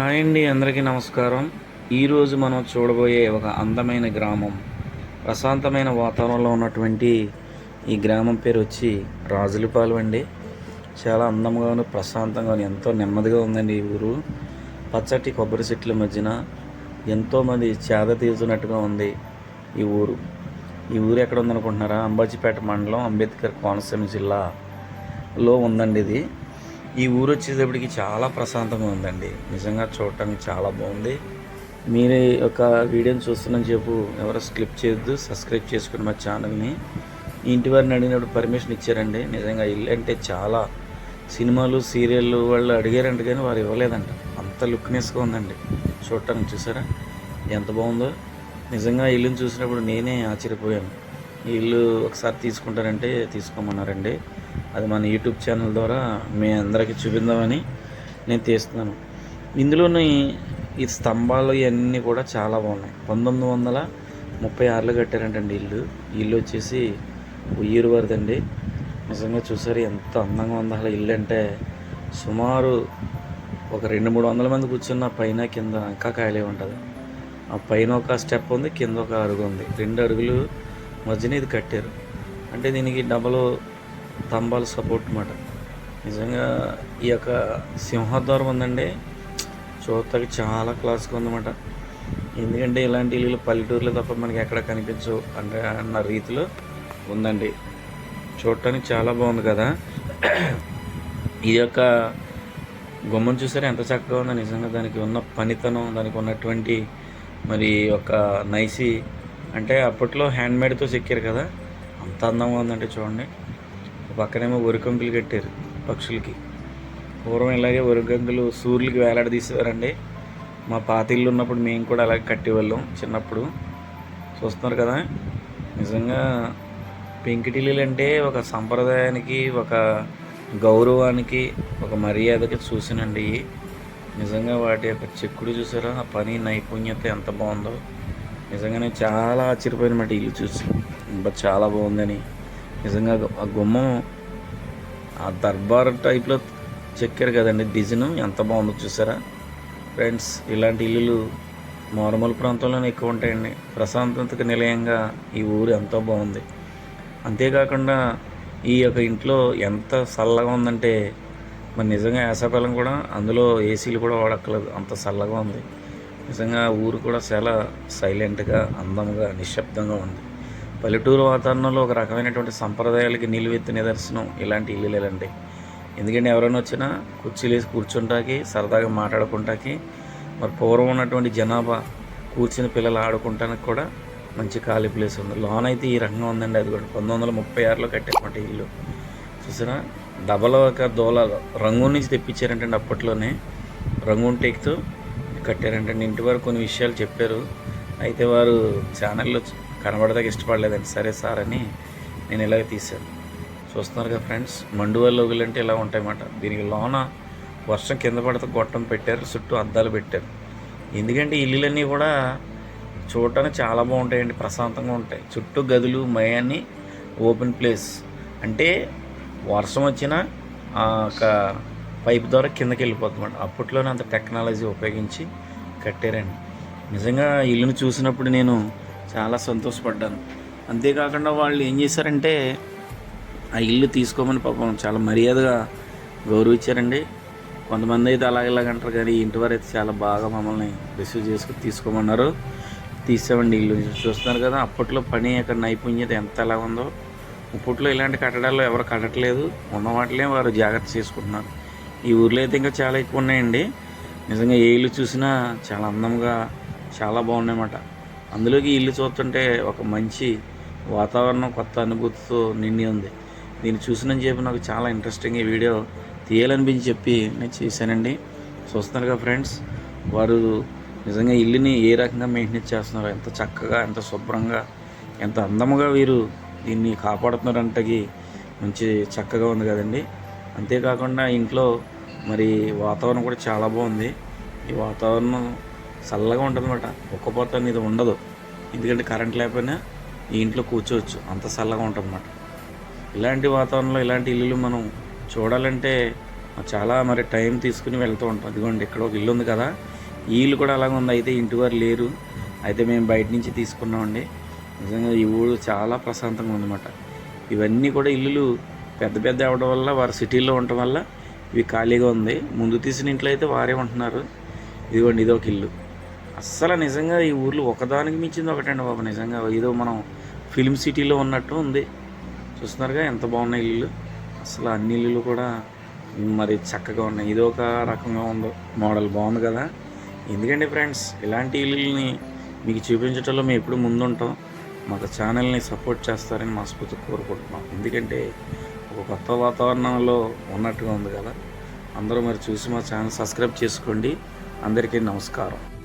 Hi అండి అందరికీ నమస్కారం. ఈరోజు మనం చూడబోయే ఒక అందమైన గ్రామం. ప్రశాంతమైన వాతావరణంలో ఉన్నటువంటి ఈ గ్రామం పేరు వచ్చి రాజులపాలెం అండి. చాలా అందంగాను ప్రశాంతంగాను ఎంతో నెమ్మదిగా ఉందండి ఈ ఊరు. పచ్చటి కొబ్బరి చెట్ల మధ్యన ఎంతోమంది చేద తీరుతున్నట్టుగా ఉంది ఈ ఊరు. ఈ ఊరు ఎక్కడ ఉందనుకుంటున్నారా? అంబాజీపేట మండలం అంబేద్కర్ కోనసీమ జిల్లాలో ఉందండి ఇది. ఈ ఊరు వచ్చేటప్పటికి చాలా ప్రశాంతంగా ఉందండి. నిజంగా చూడటానికి చాలా బాగుంది. మీరు ఒక వీడియోని చూస్తున్నాను చెప్పు ఎవరో స్క్లిప్ చేయొద్దు సబ్స్క్రైబ్ చేసుకుని మా ఛానల్ని. ఇంటి వారిని అడిగినప్పుడు పర్మిషన్ ఇచ్చారండి. నిజంగా ఇల్లు అంటే చాలా సినిమాలు సీరియళ్ళు వాళ్ళు అడిగారంట కానీ వారు ఇవ్వలేదంట. అంత లుక్నెస్గా ఉందండి. చూడటానికి చూసారా? ఎంత బాగుందో. నిజంగా ఇల్లుని చూసినప్పుడు నేనే ఆశ్చర్యపోయాను. వీళ్ళు ఒకసారి తీసుకుంటారంటే తీసుకోమన్నారండి. అది మన యూట్యూబ్ ఛానల్ ద్వారా మీ అందరికీ చూపిందామని నేను తీస్తున్నాను. ఇందులోని ఈ స్తంభాలు ఇవన్నీ కూడా చాలా బాగున్నాయి. పంతొమ్మిది వందల ముప్పై ఆరులో కట్టారంటండి ఇల్లు. ఇల్లు వచ్చేసి ఉయ్యూరు వారిదండి నిజంగా చూసారు ఎంత అందంగా ఉంది అసలు ఇల్లు అంటే సుమారు ఒక రెండు మూడు వందల మంది కూర్చున్న పైన కింద ఇంకా ఖాళీ ఉంటుంది. ఆ పైన ఒక స్టెప్ ఉంది కింద ఒక అరుగు ఉంది. రెండు అడుగులు మధ్యన ఇది కట్టారు. అంటే దీనికి డబల్ స్తంభాలు సపోర్ట్ అన్నమాట నిజంగా ఈ యొక్క సింహద్వారం ఉందండి. చూడటానికి చాలా క్లాస్గా ఉందన్నమాట. ఎందుకంటే ఇలాంటి ఇల్లు పల్లెటూరులో తప్ప మనకి ఎక్కడ కనిపించవు అంటే అన్న రీతిలో ఉందండి. చూడటానికి చాలా బాగుంది కదా. ఈ యొక్క గుమ్మం చూసారా? ఎంత చక్కగా ఉందో. నిజంగా దానికి ఉన్న పనితనం దానికి ఉన్నటువంటి మరి ఒక నైసి అంటే అప్పట్లో హ్యాండ్మేడ్తో చెక్కారు కదా. అంత అందంగా ఉందంటే చూడండి. పక్కనేమో వరికంకులు కట్టారు పక్షులకి. పూర్వం ఇలాగే వరికంకులు సూర్యులకి వేలాడదీసేవారండి. మా పాతిళ్ళు ఉన్నప్పుడు మేము కూడా అలాగే కట్టేవాళ్ళం చిన్నప్పుడు. చూస్తున్నారు కదా. నిజంగా పెంకిటిల్లులు అంటే ఒక సంప్రదాయానికి ఒక గౌరవానికి ఒక మర్యాదకి చూసినండి. నిజంగా వాటి యొక్క చెక్కుడు చూసారా? ఆ పని నైపుణ్యత ఎంత బాగుందో. నిజంగానే చాలా ఆశ్చర్యపోయినమాట ఇల్లు చూసి. బట్ చాలా బాగుందని. నిజంగా ఆ గుమ్మం ఆ దర్బార్ టైప్లో చెక్కారు కదండి డిజైన్. ఎంత బాగుందో చూసారా? ఫ్రెండ్స్ ఇలాంటి ఇల్లులు మారుమూల ప్రాంతంలోనే ఎక్కువ ఉంటాయండి. ప్రశాంతతకు నిలయంగా ఈ ఊరు ఎంతో బాగుంది. అంతేకాకుండా ఈ యొక్క ఇంట్లో ఎంత చల్లగా ఉందంటే మరి నిజంగా వేసవకాలం కూడా అందులో ఏసీలు కూడా వాడక్కర్లేదు. అంత చల్లగా ఉంది. నిజంగా ఊరు కూడా చాలా సైలెంట్గా అందంగా నిశ్శబ్దంగా ఉంది. పల్లెటూరు వాతావరణంలో ఒక రకమైనటువంటి సంప్రదాయాలకి నిలువెత్తు నిదర్శనం ఇలాంటి ఇల్లులేలండి. ఎందుకంటే ఎవరైనా వచ్చినా కుర్చీలు వేసి కూర్చుంటాకి సరదాగా మాట్లాడుకుంటాకి మరి పూర్వం ఉన్నటువంటి జనాభా కూర్చుని పిల్లలు ఆడుకుంటానికి కూడా మంచి ఖాళీ ప్లేస్ ఉంది. లోన్ అయితే ఈ రంగం ఉందండి అది కూడా పంతొమ్మిది వందల ముప్పై ఆరులో కట్టేటువంటి ఇల్లు. చూసారా? డబల్ ఒక దోల రంగు నుంచి తెప్పించారంటండి అప్పట్లోనే. రంగు టేక్తో కట్టారంటే ఇంటి వారు కొన్ని విషయాలు చెప్పారు. అయితే వారు ఛానల్లో కనబడదాక ఇష్టపడలేదండి. సరే సార్ అని నేను ఇలాగ తీశాను. చూస్తున్నారు కదా ఫ్రెండ్స్ మండువా అంటే ఇలా ఉంటాయన్నమాట. దీనికి లోన వర్షం కింద పడితే గొట్టం పెట్టారు చుట్టూ అద్దాలు పెట్టారు. ఎందుకంటే ఇల్లులన్నీ కూడా చూడటానికి చాలా బాగుంటాయండి ప్రశాంతంగా ఉంటాయి. చుట్టూ గదులు మయాన్ని ఓపెన్ ప్లేస్. అంటే వర్షం వచ్చినా ఆ ఒక పైప్ ద్వారా కిందకి వెళ్ళిపోతుందన్నమాట అప్పట్లోనే అంత టెక్నాలజీ ఉపయోగించి కట్టారండి. నిజంగా ఇల్లును చూసినప్పుడు నేను చాలా సంతోషపడ్డాను. అంతేకాకుండా వాళ్ళు ఏం చేశారంటే ఆ ఇల్లు తీసుకోమని పాపం చాలా మర్యాదగా గౌరవించారండి. కొంతమంది అయితే అలాగే ఇలాగ అంటారు కానీ ఇంటి వారు అయితే చాలా బాగా మమ్మల్ని రిసీవ్ చేసుకుని తీసుకోమన్నారు. తీసామండి ఇల్లు. చూస్తున్నారు కదా అప్పట్లో పని అక్కడ నైపుణ్యత ఎంత ఎలా ఉందో. ఇప్పట్లో ఇలాంటి కట్టడాలు ఎవరు కట్టట్లేదు. ఉన్న వాటిలే వారు జాగ్రత్త చేసుకుంటున్నారు. ఈ ఊర్లో అయితే ఇంకా చాలా ఎక్కువ ఉన్నాయండి. నిజంగా ఏ ఇల్లు చూసినా చాలా అందంగా చాలా బాగున్నాయన్నమాట. అందులోకి ఇల్లు చూస్తుంటే ఒక మంచి వాతావరణం కొత్త అనుభూతితో నిండి ఉంది. దీన్ని చూసినని చెప్పి నాకు చాలా ఇంట్రెస్టింగ్ ఈ వీడియో తీయాలనిపించి చెప్పి నేను చేశానండి. చూస్తున్నారుగా ఫ్రెండ్స్ వారు నిజంగా ఇల్లుని ఏ రకంగా మెయింటైన్ చేస్తున్నారు ఎంత చక్కగా ఎంత శుభ్రంగా ఎంత అందముగా వీరు దీన్ని కాపాడుతున్నారంటకి మంచి చక్కగా ఉంది కదండి. అంతేకాకుండా ఇంట్లో మరి వాతావరణం కూడా చాలా బాగుంది. ఈ వాతావరణం చల్లగా ఉంటుందన్నమాట. ఒక్కపోత అనేది ఉండదు. ఎందుకంటే కరెంట్ లేకపోయినా ఈ ఇంట్లో కూర్చోవచ్చు. అంత చల్లగా ఉంటుందన్నమాట. ఇలాంటి వాతావరణంలో ఇలాంటి ఇల్లులు మనం చూడాలంటే చాలా మరి టైం తీసుకుని వెళ్తూ ఉంటాం. ఇదిగోండి ఇక్కడ ఒక ఇల్లు ఉంది కదా. ఈ ఇల్లు కూడా అలాగే ఉంది. అయితే ఇంటి వారు లేరు. అయితే మేము బయట నుంచి తీసుకున్నామండి. నిజంగా ఈ ఊరు చాలా ప్రశాంతంగా ఉందన్నమాట. ఇవన్నీ కూడా ఇల్లులు పెద్ద పెద్ద అవడం వల్ల వారు సిటీలో ఉండటం వల్ల ఇవి ఖాళీగా ఉంది. ముందు తీసిన ఇంట్లో అయితే వారే ఉంటున్నారు. ఇదిగోండి ఇదొక ఇల్లు. అస్సలు నిజంగా ఈ ఊర్లో ఒకదానికి మించింది ఒకటండి బాబు నిజంగా. ఏదో మనం ఫిలిం సిటీలో ఉన్నట్టు ఉంది. చూస్తున్నారుగా ఎంత బాగున్నాయి ఇల్లు అసలు అన్ని ఇల్లులు కూడా మరి చక్కగా ఉన్నాయి. ఇది ఒక రకంగా ఉందో మోడల్ బాగుంది కదా. ఎందుకంటే ఫ్రెండ్స్ ఇలాంటి ఇల్లుల్ని మీకు చూపించడంలో మేము ఎప్పుడు ముందుంటాం. మాకు ఛానల్ని సపోర్ట్ చేస్తారని మనస్ఫూర్తి కోరుకుంటున్నాం. ఎందుకంటే ఒక కొత్త వాతావరణంలో ఉన్నట్టుగా ఉంది కదా. అందరూ మరి చూసి మా ఛానల్ సబ్స్క్రైబ్ చేసుకోండి. అందరికీ నమస్కారం.